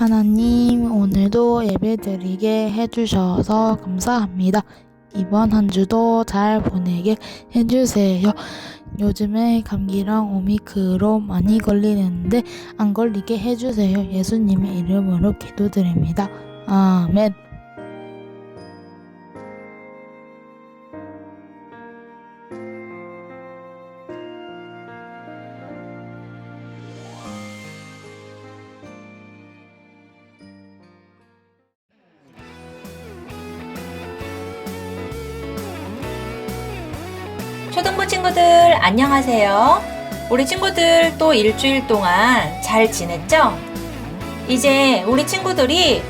하나님, 오늘도 예배 드리게 해주셔서 감사합니다. 이번 한 주도 잘 보내게 해주세요. 요즘에 감기랑 오미크론 많이 걸리는데 안 걸리게 해주세요. 예수님의 이름으로 기도드립니다. 아멘. 안녕하세요. 우리 친구들 또 일주일 동안 잘 지냈죠? 이제 우리 친구들이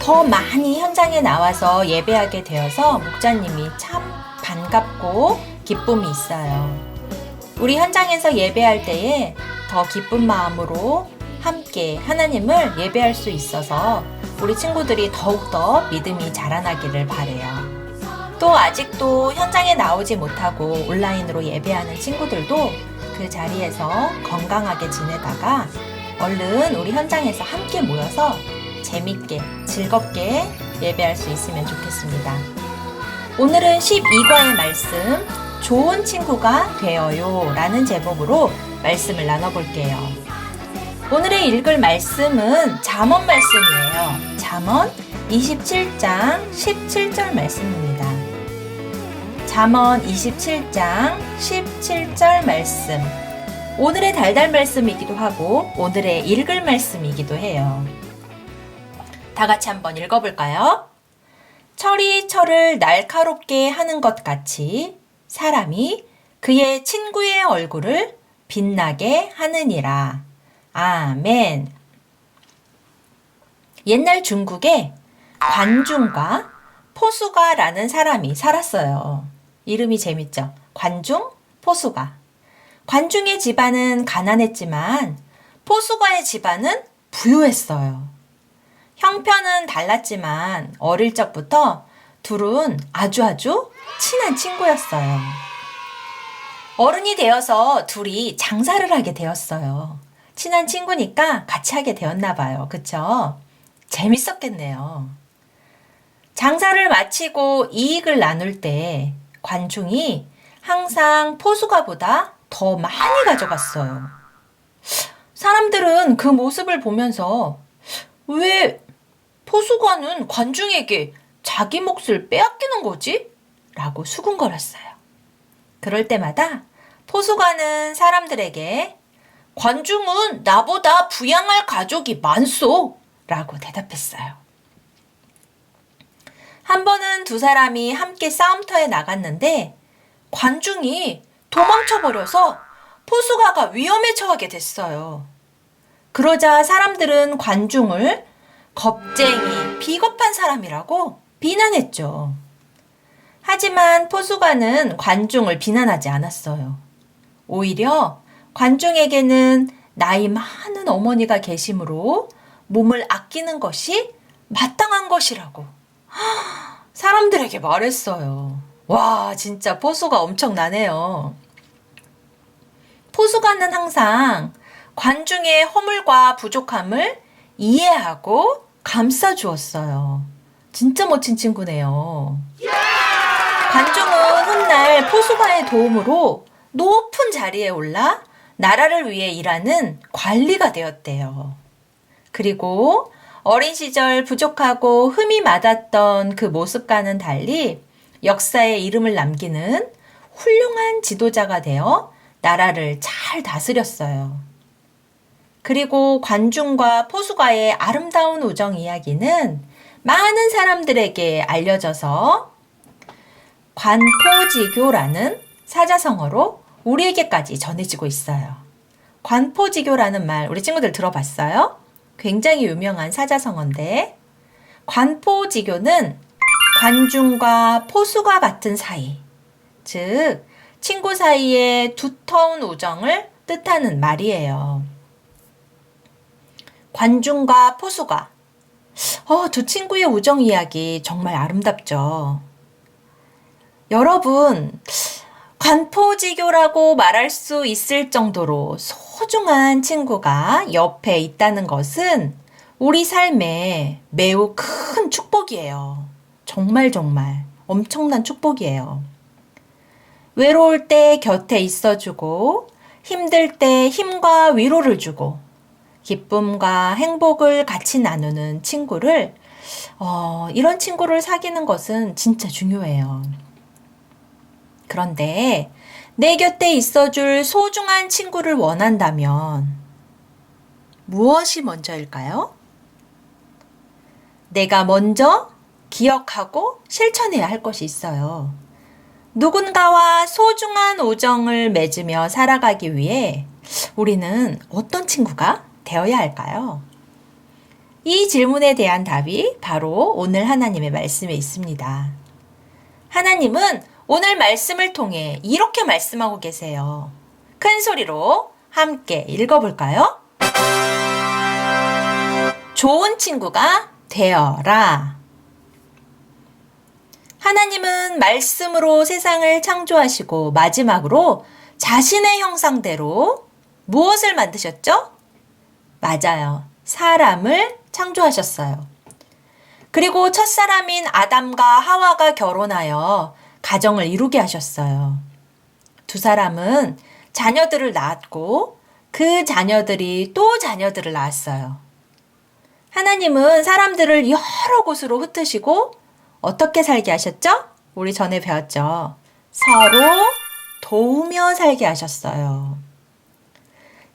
더 많이 현장에 나와서 예배하게 되어서 목자님이 참 반갑고 기쁨이 있어요. 우리 현장에서 예배할 때에 더 기쁜 마음으로 함께 하나님을 예배할 수 있어서 우리 친구들이 더욱더 믿음이 자라나기를 바래요. 또 아직도 현장에 나오지 못하고 온라인으로 예배하는 친구들도 그 자리에서 건강하게 지내다가 얼른 우리 현장에서 함께 모여서 재밌게 즐겁게 예배할 수 있으면 좋겠습니다. 오늘은 12과의 말씀 좋은 친구가 되어요 라는 제목으로 말씀을 나눠볼게요. 오늘의 읽을 말씀은 잠언 말씀이에요. 잠언 27장 17절 말씀입니다. 잠언 27장 17절 말씀. 오늘의 달달 말씀이기도 하고 오늘의 읽을 말씀이기도 해요. 다 같이 한번 읽어볼까요? 철이 철을 날카롭게 하는 것 같이 사람이 그의 친구의 얼굴을 빛나게 하느니라. 아멘. 옛날 중국에 관중과 포수가라는 사람이 살았어요. 이름이 재밌죠? 관중, 포수가. 관중의 집안은 가난했지만 포수가의 집안은 부유했어요. 형편은 달랐지만 어릴 적부터 둘은 아주 아주 친한 친구였어요. 어른이 되어서 둘이 장사를 하게 되었어요. 친한 친구니까 같이 하게 되었나 봐요. 그쵸? 재밌었겠네요. 장사를 마치고 이익을 나눌 때 관중이 항상 포수가보다 더 많이 가져갔어요. 사람들은 그 모습을 보면서 왜 포수가는 관중에게 자기 몫을 빼앗기는 거지? 라고 수군거렸어요. 그럴 때마다 포수가는 사람들에게 관중은 나보다 부양할 가족이 많소! 라고 대답했어요. 한 번은 두 사람이 함께 싸움터에 나갔는데 관중이 도망쳐버려서 포수가가 위험에 처하게 됐어요. 그러자 사람들은 관중을 겁쟁이, 비겁한 사람이라고 비난했죠. 하지만 포수가는 관중을 비난하지 않았어요. 오히려 관중에게는 나이 많은 어머니가 계시므로 몸을 아끼는 것이 마땅한 것이라고 사람들에게 말했어요. 와, 진짜 포수가 엄청나네요. 포수가는 항상 관중의 허물과 부족함을 이해하고 감싸주었어요. 진짜 멋진 친구네요. 관중은 훗날 포수가의 도움으로 높은 자리에 올라 나라를 위해 일하는 관리가 되었대요. 그리고 어린 시절 부족하고 흠이 맞았던 그 모습과는 달리 역사에 이름을 남기는 훌륭한 지도자가 되어 나라를 잘 다스렸어요. 그리고 관중과 포수가의 아름다운 우정 이야기는 많은 사람들에게 알려져서 관포지교라는 사자성어로 우리에게까지 전해지고 있어요. 관포지교라는 말 우리 친구들 들어봤어요? 굉장히 유명한 사자성어인데 관포지교는 관중과 포수가 같은 사이, 즉 친구 사이의 두터운 우정을 뜻하는 말이에요. 관중과 포수가 어, 두 친구의 우정 이야기 정말 아름답죠. 여러분, 관포지교라고 말할 수 있을 정도로 소중한 친구가 옆에 있다는 것은 우리 삶에 매우 큰 축복이에요. 정말 정말 엄청난 축복이에요. 외로울 때 곁에 있어주고 힘들 때 힘과 위로를 주고 기쁨과 행복을 같이 나누는 친구를 어, 이런 친구를 사귀는 것은 진짜 중요해요. 그런데 내 곁에 있어줄 소중한 친구를 원한다면 무엇이 먼저일까요? 내가 먼저 기억하고 실천해야 할 것이 있어요. 누군가와 소중한 우정을 맺으며 살아가기 위해 우리는 어떤 친구가 되어야 할까요? 이 질문에 대한 답이 바로 오늘 하나님의 말씀에 있습니다. 하나님은 오늘 말씀을 통해 이렇게 말씀하고 계세요. 큰 소리로 함께 읽어볼까요? 좋은 친구가 되어라. 하나님은 말씀으로 세상을 창조하시고 마지막으로 자신의 형상대로 무엇을 만드셨죠? 맞아요. 사람을 창조하셨어요. 그리고 첫 사람인 아담과 하와가 결혼하여 가정을 이루게 하셨어요. 두 사람은 자녀들을 낳았고 그 자녀들이 또 자녀들을 낳았어요. 하나님은 사람들을 여러 곳으로 흩으시고 어떻게 살게 하셨죠? 우리 전에 배웠죠. 서로 도우며 살게 하셨어요.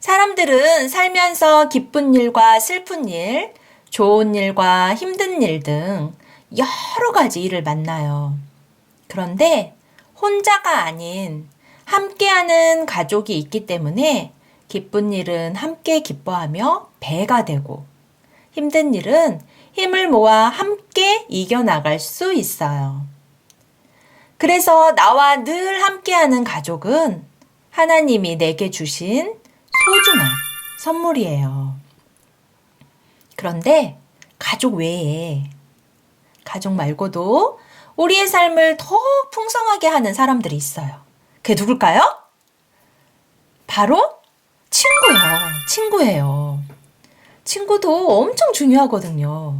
사람들은 살면서 기쁜 일과 슬픈 일, 좋은 일과 힘든 일 등 여러 가지 일을 만나요. 그런데 혼자가 아닌 함께하는 가족이 있기 때문에 기쁜 일은 함께 기뻐하며 배가 되고 힘든 일은 힘을 모아 함께 이겨나갈 수 있어요. 그래서 나와 늘 함께하는 가족은 하나님이 내게 주신 소중한 선물이에요. 그런데 가족 외에 가족 말고도 우리의 삶을 더 풍성하게 하는 사람들이 있어요. 그게 누굴까요? 바로 친구요. 친구예요. 친구도 엄청 중요하거든요.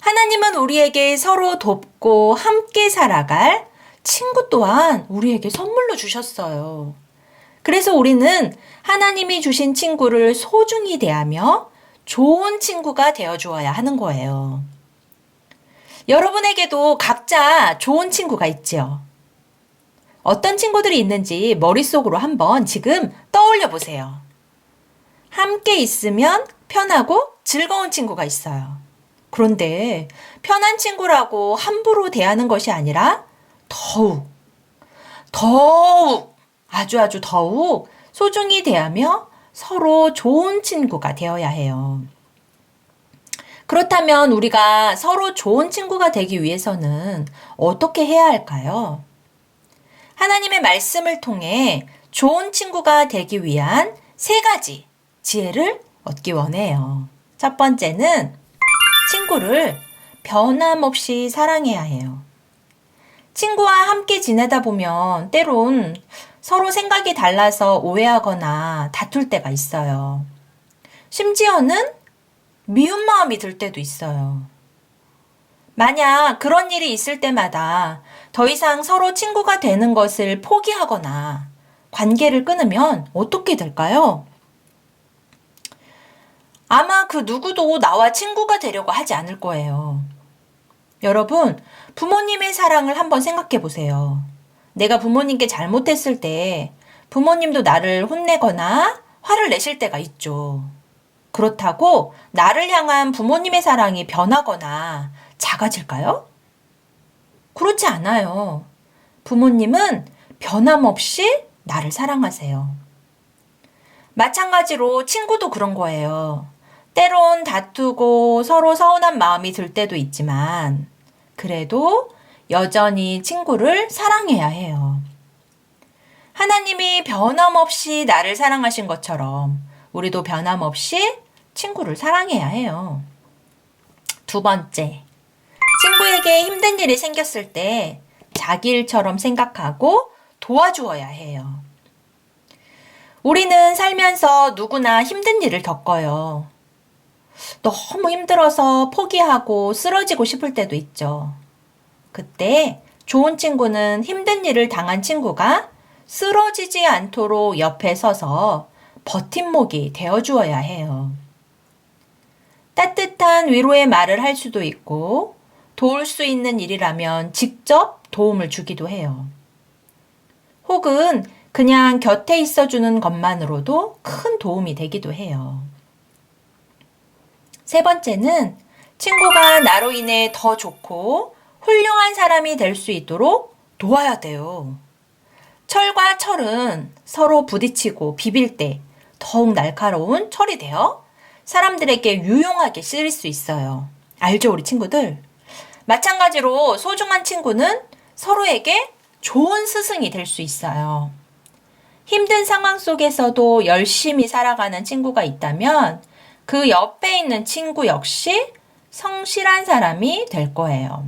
하나님은 우리에게 서로 돕고 함께 살아갈 친구 또한 우리에게 선물로 주셨어요. 그래서 우리는 하나님이 주신 친구를 소중히 대하며 좋은 친구가 되어 주어야 하는 거예요. 여러분에게도 각자 좋은 친구가 있죠. 어떤 친구들이 있는지 머릿속으로 한번 지금 떠올려 보세요. 함께 있으면 편하고 즐거운 친구가 있어요. 그런데 편한 친구라고 함부로 대하는 것이 아니라 더욱, 더욱, 아주 아주 더욱 소중히 대하며 서로 좋은 친구가 되어야 해요. 그렇다면 우리가 서로 좋은 친구가 되기 위해서는 어떻게 해야 할까요? 하나님의 말씀을 통해 좋은 친구가 되기 위한 세 가지 지혜를 얻기 원해요. 첫 번째는 친구를 변함없이 사랑해야 해요. 친구와 함께 지내다 보면 때론 서로 생각이 달라서 오해하거나 다툴 때가 있어요. 심지어는 미운 마음이 들 때도 있어요. 만약 그런 일이 있을 때마다 더 이상 서로 친구가 되는 것을 포기하거나 관계를 끊으면 어떻게 될까요? 아마 그 누구도 나와 친구가 되려고 하지 않을 거예요. 여러분, 부모님의 사랑을 한번 생각해 보세요. 내가 부모님께 잘못했을 때 부모님도 나를 혼내거나 화를 내실 때가 있죠. 그렇다고 나를 향한 부모님의 사랑이 변하거나 작아질까요? 그렇지 않아요. 부모님은 변함없이 나를 사랑하세요. 마찬가지로 친구도 그런 거예요. 때론 다투고 서로 서운한 마음이 들 때도 있지만, 그래도 여전히 친구를 사랑해야 해요. 하나님이 변함없이 나를 사랑하신 것처럼 우리도 변함없이 친구를 사랑해야 해요. 두 번째, 친구에게 힘든 일이 생겼을 때 자기 일처럼 생각하고 도와주어야 해요. 우리는 살면서 누구나 힘든 일을 겪어요. 너무 힘들어서 포기하고 쓰러지고 싶을 때도 있죠. 그때 좋은 친구는 힘든 일을 당한 친구가 쓰러지지 않도록 옆에 서서 버팀목이 되어주어야 해요. 따뜻한 위로의 말을 할 수도 있고 도울 수 있는 일이라면 직접 도움을 주기도 해요. 혹은 그냥 곁에 있어주는 것만으로도 큰 도움이 되기도 해요. 세 번째는 친구가 나로 인해 더 좋고 훌륭한 사람이 될 수 있도록 도와야 돼요. 철과 철은 서로 부딪히고 비빌 때 더욱 날카로운 철이 되어 사람들에게 유용하게 쓰일 수 있어요. 알죠, 우리 친구들? 마찬가지로 소중한 친구는 서로에게 좋은 스승이 될 수 있어요. 힘든 상황 속에서도 열심히 살아가는 친구가 있다면 그 옆에 있는 친구 역시 성실한 사람이 될 거예요.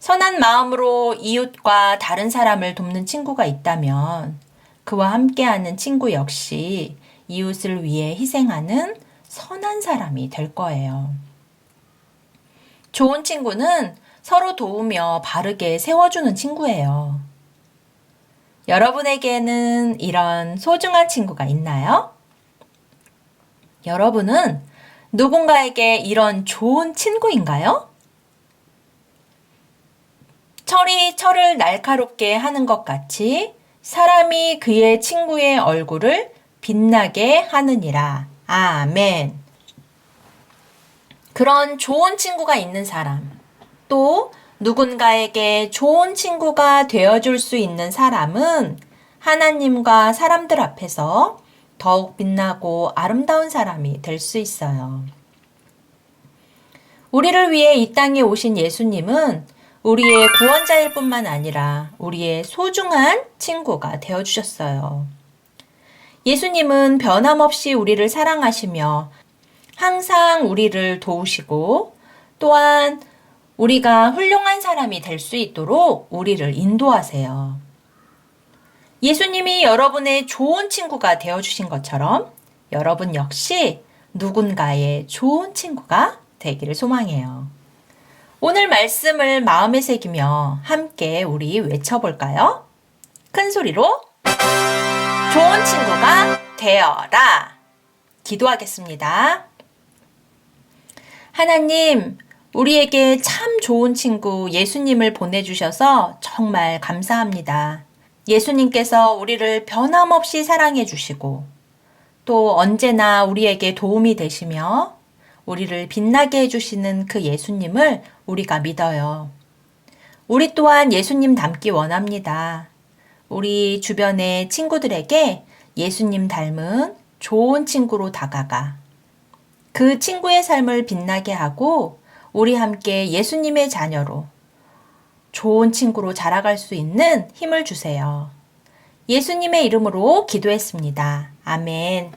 선한 마음으로 이웃과 다른 사람을 돕는 친구가 있다면 그와 함께하는 친구 역시 이웃을 위해 희생하는 선한 사람이 될 거예요. 좋은 친구는 서로 도우며 바르게 세워주는 친구예요. 여러분에게는 이런 소중한 친구가 있나요? 여러분은 누군가에게 이런 좋은 친구인가요? 철이 철을 날카롭게 하는 것 같이 사람이 그의 친구의 얼굴을 빛나게 하느니라. 아멘. 그런 좋은 친구가 있는 사람, 또 누군가에게 좋은 친구가 되어줄 수 있는 사람은 하나님과 사람들 앞에서 더욱 빛나고 아름다운 사람이 될 수 있어요. 우리를 위해 이 땅에 오신 예수님은 우리의 구원자일 뿐만 아니라 우리의 소중한 친구가 되어주셨어요. 예수님은 변함없이 우리를 사랑하시며 항상 우리를 도우시고 또한 우리가 훌륭한 사람이 될 수 있도록 우리를 인도하세요. 예수님이 여러분의 좋은 친구가 되어주신 것처럼 여러분 역시 누군가의 좋은 친구가 되기를 소망해요. 오늘 말씀을 마음에 새기며 함께 우리 외쳐볼까요? 큰 소리로 좋은 친구가 되어라. 기도하겠습니다. 하나님, 우리에게 참 좋은 친구 예수님을 보내주셔서 정말 감사합니다. 예수님께서 우리를 변함없이 사랑해 주시고 또 언제나 우리에게 도움이 되시며 우리를 빛나게 해주시는 그 예수님을 우리가 믿어요. 우리 또한 예수님 닮기 원합니다. 우리 주변의 친구들에게 예수님 닮은 좋은 친구로 다가가 그 친구의 삶을 빛나게 하고 우리 함께 예수님의 자녀로 좋은 친구로 자라갈 수 있는 힘을 주세요. 예수님의 이름으로 기도했습니다. 아멘.